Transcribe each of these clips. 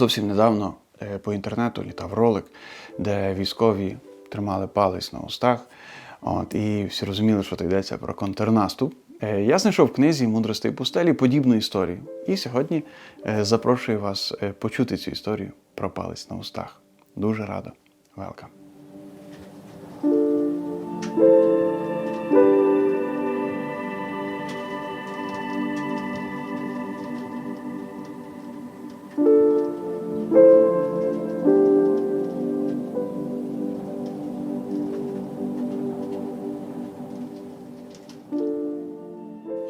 Зовсім недавно е, по інтернету літав ролик, де військові тримали палець на устах. От, і всі розуміли, що то йдеться про контрнаступ. Е, Я знайшов в книзі Мудростей пустелі подібну історію. І сьогодні е, запрошую вас почути цю історію про палець на устах. Дуже радо. Welcome.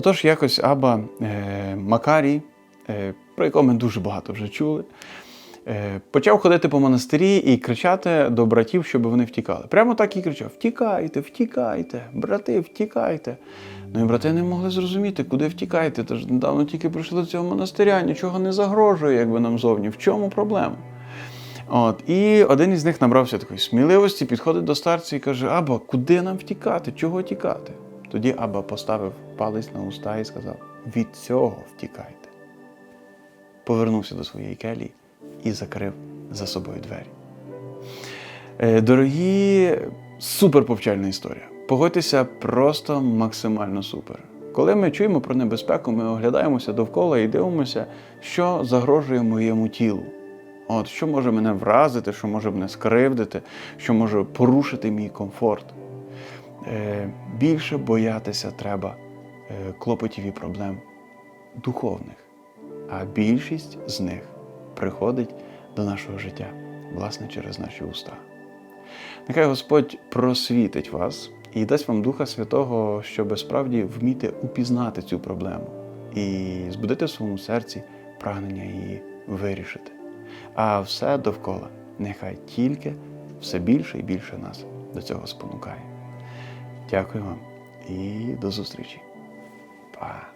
Отож, якось Аба е, Макарій, е, про якого ми дуже багато вже чули, е, почав ходити по монастирі і кричати до братів, щоб вони втікали. Прямо так і кричав: Втікайте, втікайте, брати, втікайте. Ну і брати не могли зрозуміти, куди втікайте. Тож недавно тільки прийшли до цього монастиря, нічого не загрожує, якби нам зовні. В чому проблема? От, і один із них набрався такої сміливості, підходить до старця і каже: Аба, куди нам втікати? Чого тікати? Тоді Аба поставив палець на уста і сказав: від цього втікайте. Повернувся до своєї келії і закрив за собою двері. Е, Дорогі, супер повчальна історія. Погодьтеся, просто максимально супер. Коли ми чуємо про небезпеку, ми оглядаємося довкола і дивимося, що загрожує моєму тілу. От, що може мене вразити, що може мене скривдити, що може порушити мій комфорт. Е, більше боятися треба е, клопотів і проблем духовних, а більшість з них приходить до нашого життя, власне, через наші уста. Нехай Господь просвітить вас і дасть вам Духа Святого, щоб справді вміти упізнати цю проблему і збудити в своєму серці прагнення її вирішити. А все довкола нехай тільки все більше і більше нас до цього спонукає. Дякую вам і до зустрічі. Па!